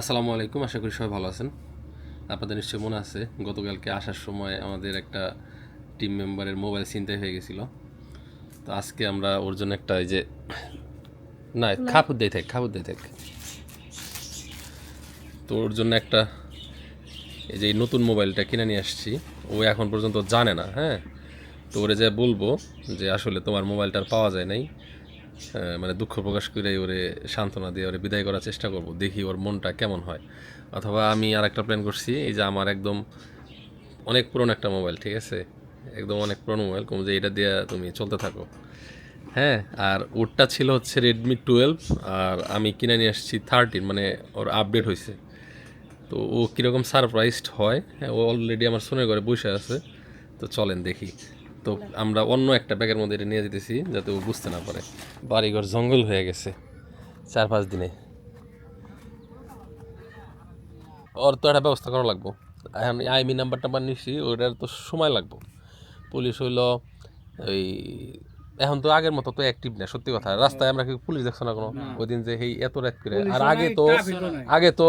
আসসালামু আলাইকুম আশা করি সবাই ভালো আছেন। আপনাদের নিশ্চয়ই মনে আছে গতকালকে আসার সময় আমাদের একটা টিম মেম্বারের মোবাইল ছিনতাই হয়ে গেছিল। তো আজকে আমরা ওর জন্য একটা এই যে না খাপুর দিয়ে থাক খাপুর দিয়ে থাক। তো ওর জন্য একটা এই যে এই নতুন মোবাইলটা কিনে নিয়ে আসছি। ও এখন পর্যন্ত জানে না হ্যাঁ? তো ওরে যে বলব যে আসলে তোমার মোবাইলটা আর পাওয়া যায় নাই। মানে দুঃখ প্রকাশ করে ওরে সান্ত্বনা দিয়ে ওরে বিদায় করার চেষ্টা করব, দেখি ওর মনটা কেমন হয়। অথবা আমি আর একটা প্ল্যান করছি, এই যে আমার একদম অনেক পুরনো একটা মোবাইল ঠিক আছে? একদম অনেক পুরনো মোবাইল কম যে এটা দিয়ে তুমি চলতে থাকো। হ্যাঁ আর ওরটা ছিল হচ্ছে রেডমি টুয়েলভ আর আমি কিনে নিয়ে আসছি থার্টিন মানে ওর আপডেট হয়েছে তো ও কীরকম সারপ্রাইজড হয় হ্যাঁ ও অলরেডি আমার শোনে ঘরে বসে আছে, তো চলেন দেখি। তো আমরা অন্য একটা ব্যাগের মধ্যে এটা নিয়ে যেতেছি যাতে ও বুঝতে না পারে। বাড়িঘর জঙ্গল হয়ে গেছে চার পাঁচ দিনে। ওর তো একটা ব্যবস্থা করা লাগবো। এখন আইমি নাম্বার টাম্বার নিচ্ছি ওটার তো সময় লাগবো। পুলিশ হইল ওই এখন তো আগের মতো তো অ্যাক্টিভ না সত্যি কথা। রাস্তায় আমরা কি পুলিশ দেখছ না কোনো? ওই দিন যে এই এত রাত করে। আর আগে তো আগে তো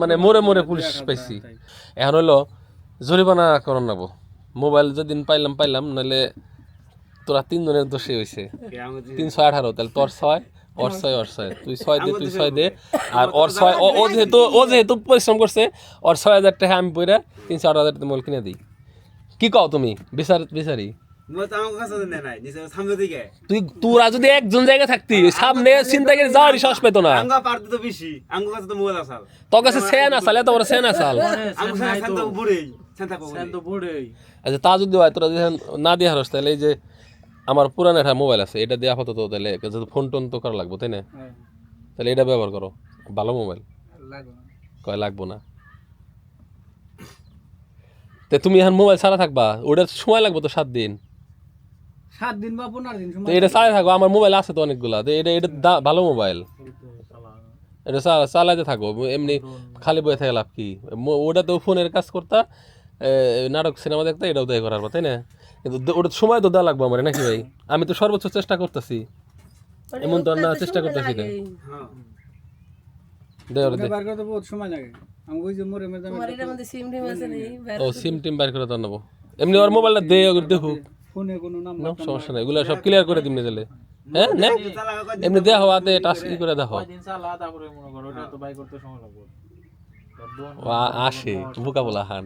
মানে মোড়ে মোড়ে পুলিশ পাইছি। এখন হইল জরিমানা করন নাবো মোবাইল যেদিন পাইলাম পাইলাম নাহলে তোরা তিনজনের দোষী হয়েছে তিনশো আঠারো তাহলে তোর ছয় ওর ছয় ওর ছয়। তুই ছয় দে তুই ছয় দে। আর ওর ছয় ও- যেহেতু ও যেহেতু পরিশ্রম করছে ওর ছয় হাজার টাকা আমি পইরা তিনশো আঠারো হাজার মোবাইল কিনে দিই। কি কও তুমি? বিচার বিচারি। তুই তোরা যদি একজন জায়গায় থাকতি সামনে চিন্তা করে যাওয়ারই সাহস পেতো না। তোর কাছে সেন আসাল এত বড় সেন আসাল। আচ্ছা তা যদি হয় তোরা না দিয়ে হারস তাহলে এই যে আমার পুরান একটা মোবাইল আছে এটা দিয়ে আপাতত তাহলে যদি ফোন টোন তো করা লাগবো তাই না? তাহলে এটা ব্যবহার করো ভালো মোবাইল কয় লাগবো না। তে তুমি এখন মোবাইল ছাড়া থাকবা ওটার সময় লাগবে তো সাত দিন। সাত দিন বা পনেরো দিন তো এটা চালাই থাকো আমার মোবাইল আছে তো অনেকগুলা তো এটা এটা ভালো মোবাইল এটা চা- চালাইতে থাকো এমনি খালি বয়ে থাকে লাভ কি? ওটা তো ফোনের কাজ করতা নাটক সিনেমা দেখতে এটাও দেয় করার তাই না? কিন্তু ওটা সময় তো দেওয়া লাগবে আমার নাকি ভাই? আমি তো সর্বোচ্চ চেষ্টা করতেছি। এমন তো না চেষ্টা করতেছি না। হ্যাঁ। দে ওরে দে বার করতে বহুত সময় লাগে। আমি ওই যে মোরে মেরে তোমার এটার মধ্যে সিম টিম আছে নেই ও সিম টিম বাইর করে তো নেব। এমনি ওর মোবাইলটা দে দেখুক। ফোনে কোনো নাম্বার সমস্যা নাই এগুলো সব ক্লিয়ার করে দিমনি তাহলে। হ্যাঁ নে? এমনি দেখো হাতে টাচ ই করে দেখো আ- আসে বুকা বলা হান।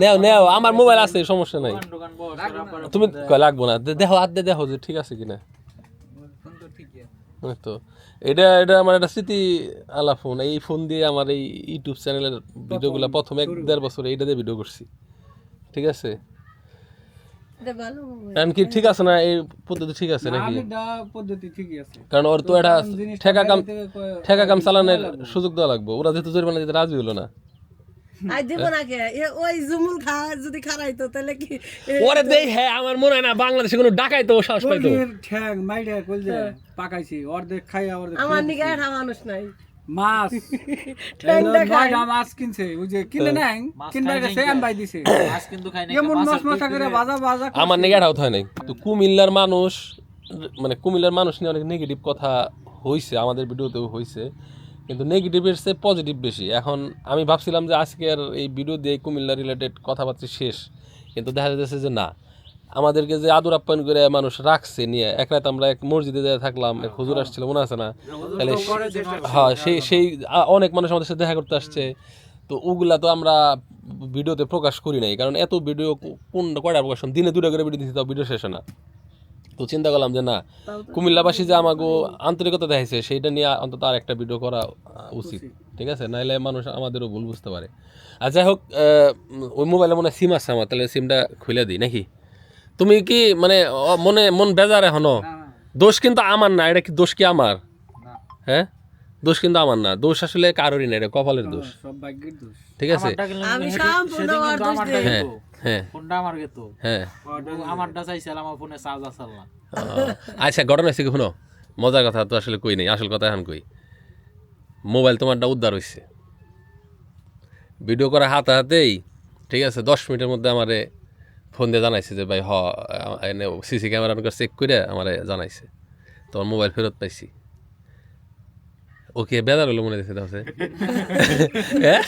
নেও নেও আমার মোবাইল আছে সমস্যা নাই। তুমি লাগবো না। দেখো দেখো যে ঠিক আছে কিনা। তো এটা এটা আমার একটা স্মৃতি আলা ফোন। এই ফোন দিয়ে আমার এই ইউটিউব চ্যানেলের ভিডিওগুলো প্রথম এক দেড় বছর এইটা দিয়ে ভিডিও করছি। ঠিক আছে? এটা কারণ কি ঠিক আছে না? এই পদ্ধতি ঠিক আছে নাকি? পদ্ধতি ঠিকই আছে। কারণ ওর তো জিনিসটা ঠেকা কাম ঠেকা কাম চালানোর সুযোগ দেওয়া লাগবে। ওরা যেহেতু জরিমানা দিতে রাজি হলো না। আই দেব না কে ওই জুমুল খা যদি খারাইতো তাহলে কি? ওরে দেই হ্যাঁ আমার মনে হয় না বাংলাদেশে কোনো ডাকাই তো সাহস পাইতো। ঠ্যাং মাইরে কল যে পাকাইছি অর্ধেক খাই অর্ধেক আমার নিকে একটা মানুষ নাই। মাছ। ঠ্যাং এই দেখায়। নয়টা মাছ কিনছে ওই যে কিনে নেন কিনবার গেছে আন দিছে। মাছ কিন্তু খাই না এমন মাছ মশা করে ভাজা ভাজা আমার নেগেট আউট হয় নাই। তো কুমিল্লার মানুষ মানে কুমিল্লার মানুষ নিয়ে অনেক নেগেটিভ কথা হয়েছে আমাদের ভিডিওতেও হয়েছে কিন্তু নেগেটিভের চেয়ে পজিটিভ বেশি। এখন আমি ভাবছিলাম যে আজকের এই ভিডিও দিয়ে কুমিল্লা রিলেটেড কথাবার্তা শেষ। কিন্তু দেখা যাচ্ছে যে না। আমাদেরকে যে আদর আপ্যায়ন করে মানুষ রাখছে নিয়ে, এক রাত আমরা এক মসজিদে যেয়ে থাকলাম, এক হুজুর আসছিল, মনে আছে না? তাহলে হ্যাঁ সেই সেই অনেক মানুষ আমাদের সাথে দেখা করতে আসছে। তো ওগুলা তো আমরা ভিডিওতে প্রকাশ করি নাই। কারণ এত ভিডিও কোন কয়টা প্রকাশ দিনে দুটো করে ভিডিও দিতে ভিডিও শেষে না। তো চিন্তা করলাম যে না কুমিল্লাবাসী যে আমাকে আন্তরিকতা দেখাইছে সেইটা নিয়ে অন্তত আর একটা ভিডিও করা উচিত। ঠিক আছে? নাইলে মানুষ আমাদেরও ভুল বুঝতে পারে। আর যাই হোক আহ, ওই মোবাইলে মনে হয় সিম আছে আমার তাহলে সিমটা খুলে দিই নাকি? তুমি কি মানে মনে মন বেজার এখনও? দোষ কিন্তু আমার না এটা কি দোষ কি আমার? হ্যাঁ? দোষ কিন্তু আমার না। দোষ আসলে কারোরই না এটা কপালের দোষ। সব ভাগ্যের দোষ। ঠিক আছে? আমি সম্পূর্ণ সেদিন দোষ দেই। হ্যাঁ হ্যাঁ। ফোনটা আমার গেতো হ্যাঁ। আমারটা চাইছিল আমার ফোনে চার্জ আসল না আচ্ছা ঘটনা হয়েছে কি শুনো? মজার কথা তো আসলে কই নেই আসল কথা এখন কই। মোবাইল তোমারটা উদ্ধার হয়েছে ভিডিও করা হাতে হাতেই ঠিক আছে দশ মিনিটের মধ্যে আমারে ফোন দিয়ে জানাইছে যে ভাই হ এনে সিসি ক্যামেরা চেক করে আমারে জানাইছে। তোমার মোবাইল ফেরত পাইছি। ওকে বেদার হলো মনে দিচ্ছে তাহলে। হ্যাঁ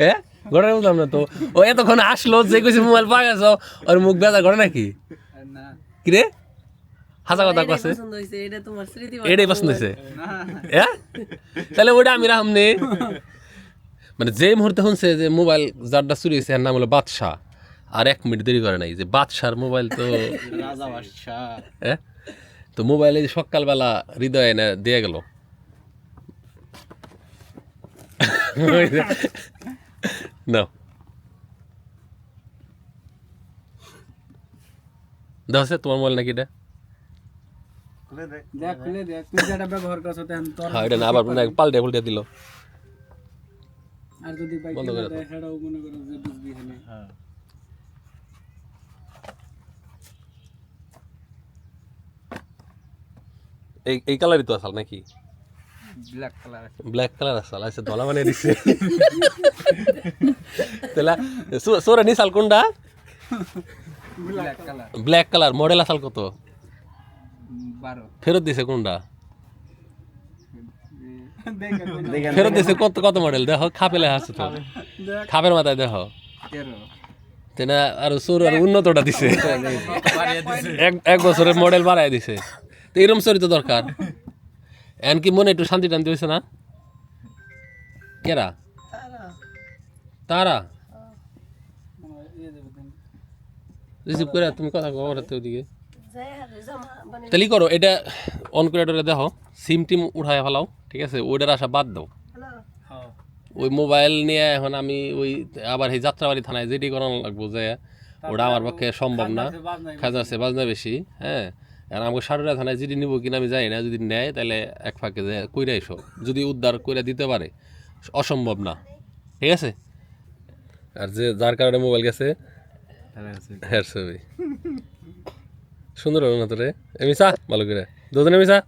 হ্যাঁ ঘটনা বুঝলাম না তো। ও এতক্ষণ আসলো যে কইছে মোবাইল পাওয়া গেছো ওর মুখ বেদা করে নাকি না। কি রে? হাসা কথা কছে এটাই পছন্দ হয়েছে হ্যাঁ তাহলে ওটা আমি রাখম নে। মানে যে মুহূর্তে শুনছে যে মোবাইল যারটা চুরি হয়েছে এর নাম হলো বাদশাহ। আর এক মিনিট দেরি করে নাই যে বাদশার মোবাইল তো রাজা বাদশা হ্যাঁ তো মোবাইলে সকালবেলা হৃদয় এনে দিয়ে গেল। না দেখছে তোমার মোবাইল নাকি এটা দেখ খুলে দেখ তুই যেটা ব্যবহার করছ তেন তোর হ্যাঁ এটা না আবার মনে পাল্টে পাল্টে দিল। আর যদি বাইক বন্ধ করে দাও। মনে করো যে বুঝবি হলে হ্যাঁ। এই এই কালারই তো আসাল নাকি? ব্ল্যাক কালার আছে। ব্ল্যাক কালার আচ্ছা ধলা মানে দিছে। সোরা কোনটা? Black colour black colour model আসাল কত? ফেরত দিছে কোনটা? ফেরত দিছে কত কত মডেল দেখো খাপে লেখা আছে তো। খাপের মাথায় দেখো। তেনা আর সোর আর উন্নতটা দিছে। এক এক বছরের মডেল বাড়ায় দিছে। তো এরকম চরিত্র দরকার। এমনকি মনে একটু শান্তি টান্তি হয়েছে না? কেরা? তারা। রিসিভ করে তুমি কথা কো ওরা তো ওদিকে যাই আর জামা তাহলে করো এটা অন করে এটা দেখো সিম টিম উঠায় ফেলাও ঠিক আছে? ওইটার আশা বাদ দাও। হ্যাঁ। ওই মোবাইল নিয়ে এখন আমি ওই আবার এই যাত্রাবাড়ি থানায় যেটি করানো লাগবো যে ওটা আমার পক্ষে সম্ভব না। খাজনা আছে বাজনা বেশি হ্যাঁ? আর আমাকে সারুরা থানায় যেটি নিব কিনা আমি জানি না যদি নেয় তাহলে এক ফাঁকে যে কইরা এসো। যদি উদ্ধার করে দিতে পারে অসম্ভব না। ঠিক আছে? আর যে যার কারণে মোবাইল গেছে হ্যাঁ ছবি। সুন্দর হলো না তোরে? এমি চা ভালো করে। দুজন এমি চা।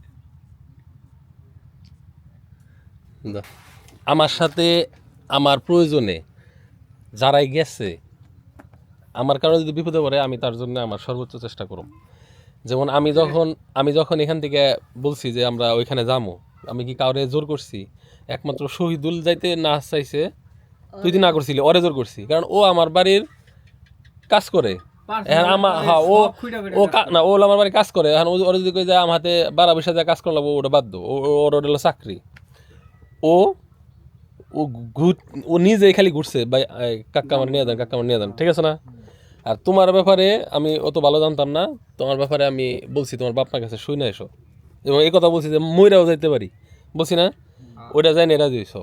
আমার সাথে আমার প্রয়োজনে যারাই গেছে আমার কারণে যদি বিপদে পড়ে আমি তার জন্য আমার সর্বোচ্চ চেষ্টা করব যেমন আমি যখন আমি যখন এখান থেকে বলছি যে আমরা ওইখানে যাব আমি কি কাউরে জোর করছি? একমাত্র শহীদুল যাইতে না চাইছে তুই না করছিলি ওরে জোর করছি। কারণ ও আমার বাড়ির কাজ করে। এখন আমার হ্যাঁ ও ও না। ও আমার বাড়ি কাজ করে। এখন ও- ওরা যদি কই যায় আমার হাতে বারা যায় কাজ করলাম ওটা ও- ওর ওটা হলো চাকরি। ও ও ঘুর- ও নিজেই খালি ঘুরছে ভাই কাক্কা আমার নিয়ে দেন কাক্কা আমার নিয়ে দেন ঠিক আছে না? আর তোমার ব্যাপারে আমি অত ভালো জানতাম না। তোমার ব্যাপারে আমি বলছি তোমার বাপ মার কাছে শুই না এসো। এবং এই কথা বলছি যে মইরাও যাইতে পারি। বলছি না? ওইটা যাই না এটা দিয়েছ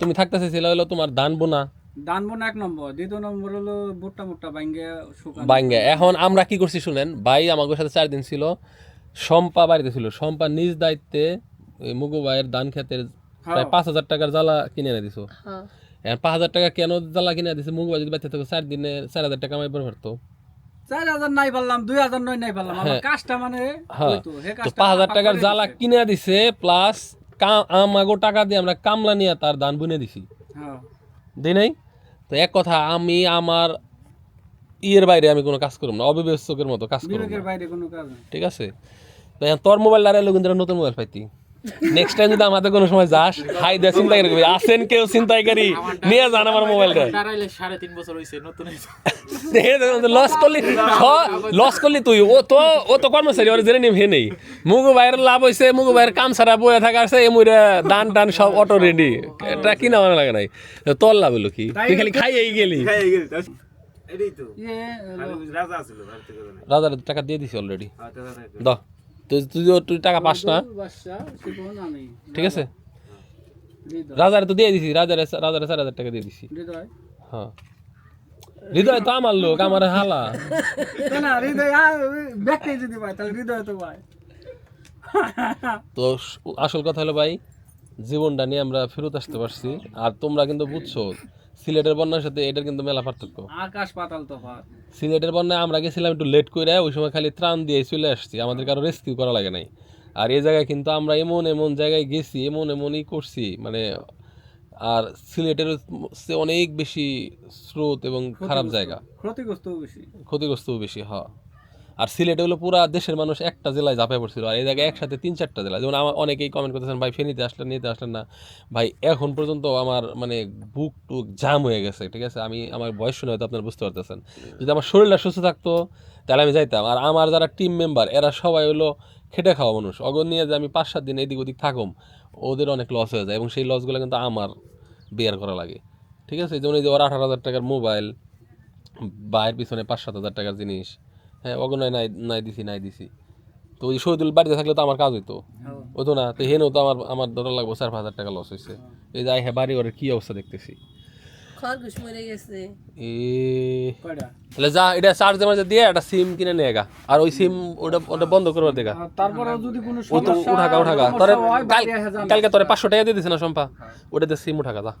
তুমি থাকতে চাইছিলে হলো তোমার দান বোনা ডান বোন এক নম্বর। দ্বিতীয় নম্বর হলো বুট্টা মুট্টা বাইঙ্গে শুকান। এখন আমরা কি করছি শুনেন ভাই আমাদের সাথে চার দিন ছিল। শম্পা বাড়িতে ছিল। শম্পা নিজ দায়িত্বে ওই মুগু ভাইয়ের ধান খেতের প্রায় পাঁচ হাজার টাকার জ্বালা কিনে এনে দিছো। হ্যাঁ। পাঁচ হাজার টাকা কেন জ্বালা কিনে দিছে? বাচ্চা থেকে চার দিনে চার হাজার টাকা পারতো চার হাজার নাই পারলাম দুই হাজার নয় নাই পারলাম আমার কাজটা মানে হ্যাঁ। তো পাঁচ হাজার টাকার জ্বালা। কিনে দিছে প্লাস আমাগো টাকা দিয়ে আমরা কামলা নিয়ে তার ধান বুনে দিছি। হ্যাঁ। দিই নাই? তো এক কথা আমি আমার ইয়ের বাইরে আমি কোনো কাজ করব না অবিবেচকের মতো কাজ করব ঠিক আছে? তোর মোবাইল লাগাইলো কিন্তু নতুন মোবাইল পাইতি। নেক্সট টাইম যদি আমাদের কোনো সময় যাস হাই দে চিন্তাই করবি আসেন কেউ চিন্তাইকারী নিয়ে যান আমার মোবাইলটা সাড়ে তিন বছর হয়েছে নতুন লস করলি লস করলি তুই। ও তো ও তো কর্মচারী ওর জেনে নিম হে নেই। মুগু ভাইয়ের লাভ হইছে মুগু ভাইয়ের কাম ছাড়া বয়ে থাকা আছে এমুরে দান টান সব অটো রেডি এটা কিনা মানে লাগে নাই। তোর লাভ হলো কি? তুই খালি খাইয়েই গেলি। গেলি ইয়ে রাজা টাকা দিয়ে দিছি অলরেডি একটু। দ। তুই তুই তুই টাকা পাস না? ঠিক আছে? হৃদয় রাজারে তো দিয়ে দিছি রাজারে রাজারে চার হাজার টাকা দিয়ে দিছি। হ্যাঁ। হৃদয় তো আমার লোক আমার হালা। না, হৃদয় ব্যাগটাই যদি পাই তাহলে হৃদয় তো পাই তো আসল কথা হলো ভাই জীবনটা নিয়ে আমরা ফেরত আসতে পারছি আর তোমরা কিন্তু বুঝছ সিলেটের বন্যার সাথে এটার কিন্তু মেলা পার্থক্য। আকাশ পাতাল তফাৎ। সিলেটের বন্যায় আমরা গেছিলাম একটু লেট করে ওই সময় খালি ত্রাণ দিয়ে চলে আসছি আমাদের কারও রেস্কিউ করা লাগে নাই। আর এই জায়গায় কিন্তু আমরা এমন এমন জায়গায় গেছি এমন এমনই করছি মানে আর সিলেটের অনেক বেশি স্রোত এবং খারাপ জায়গা। ক্ষতিগ্রস্ত বেশি। ক্ষতিগ্রস্ত বেশি হ। আর সিলেটে হলো পুরা দেশের মানুষ একটা জেলায় ঝাঁপিয়ে পড়ছিল। আর এই জায়গায় একসাথে তিন চারটা জেলা। যেমন আমার অনেকেই কমেন্ট করতেছেন, ভাই, ফেনীতে আসলেন, নিতে আসলেন না। ভাই, এখন পর্যন্ত আমার মানে বুক টুক জাম হয়ে গেছে, ঠিক আছে? আমি, আমার বয়স শুনে হয়তো আপনারা বুঝতে পারতেছেন। যদি আমার শরীরটা সুস্থ থাকতো, তাহলে আমি যাইতাম। আর আমার যারা টিম মেম্বার এরা সবাই হলো খেটে খাওয়া মানুষ। অগর নিয়ে যে আমি পাঁচ, সাত দিন এদিক ওদিক থাকুম, ওদের অনেক লস হয়ে যায়। এবং সেই লসগুলো কিন্তু আমার বেয়ার করা লাগে। ঠিক আছে? যেমন এই যে ওর আঠারো হাজার টাকার মোবাইল বাইরের পিছনে পাঁচ, সাত হাজার টাকার জিনিস হ্যাঁ অগনায় নাই নাই দিছি নাই দিছি। তো ওই শহীদুল বাড়িতে থাকলে তো আমার কাজ হইতো। হতো না তো হেনেও তো আমার আমার ধরা লাগবো চার হাজার টাকা লস হয়েছে এই যে হ্যাঁ বাড়ি ঘরের কি অবস্থা দেখতেছি। খরগোশ মরে গেছে। এ তাহলে যা এটা মাঝে দিয়ে একটা সিম কিনে নিয়ে গা। আর ওই সিম ওটা ওটা বন্ধ করবার দেখা আর তারপরেও যদি কোনো ও তো সমস্যা উঠাকা উঠাকা তোরে হয়, কাল বাইরে আসা যাবে। কালকে তোরে পাঁচশো টাকা দিয়ে দিছে না সম্পা ওটাতে সিম উঠাকা যা।